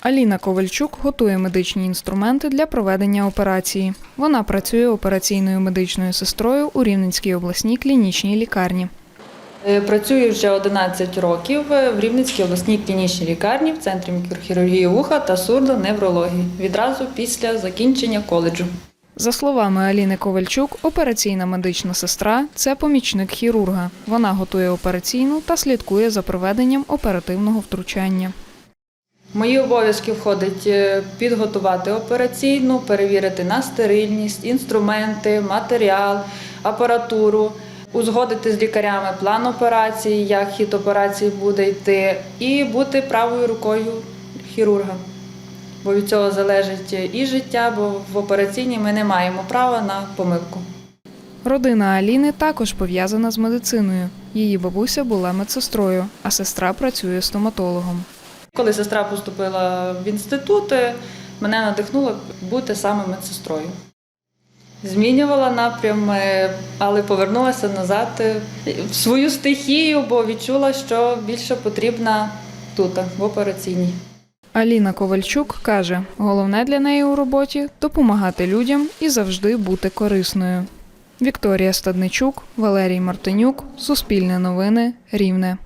Аліна Ковальчук готує медичні інструменти для проведення операції. Вона працює операційною медичною сестрою у Рівненській обласній клінічній лікарні. Е, Працюю вже 11 років в Рівненській обласній клінічній лікарні в центрі мікрохірургії вуха та сурдоневрології відразу після закінчення коледжу. За словами Аліни Ковальчук, операційна медична сестра це помічник хірурга. Вона готує операційну та слідкує за проведенням оперативного втручання. Мої обов'язки входить е, підготувати операційну, перевірити на стерильність, інструменти, матеріал, апаратуру, узгодити з лікарями план операції, як хід операції буде йти, і бути правою рукою хірурга. Бо від цього залежить і життя, бо в операційній ми не маємо права на помилку. Родина Аліни також пов'язана з медициною. Її бабуся була медсестрою, а сестра працює стоматологом. Коли сестра поступила в інститут, е, мене надихнуло бути саме медсестрою. Змінювала напрям, е, але повернулася назад е, в свою стихію, бо відчула, що більше потрібна тут, в операційній. Аліна Ковальчук каже, головне для неї у роботі допомагати людям і завжди бути корисною. Вікторія Стадничук, Валерій Мартинюк, Суспільне новини, Рівне.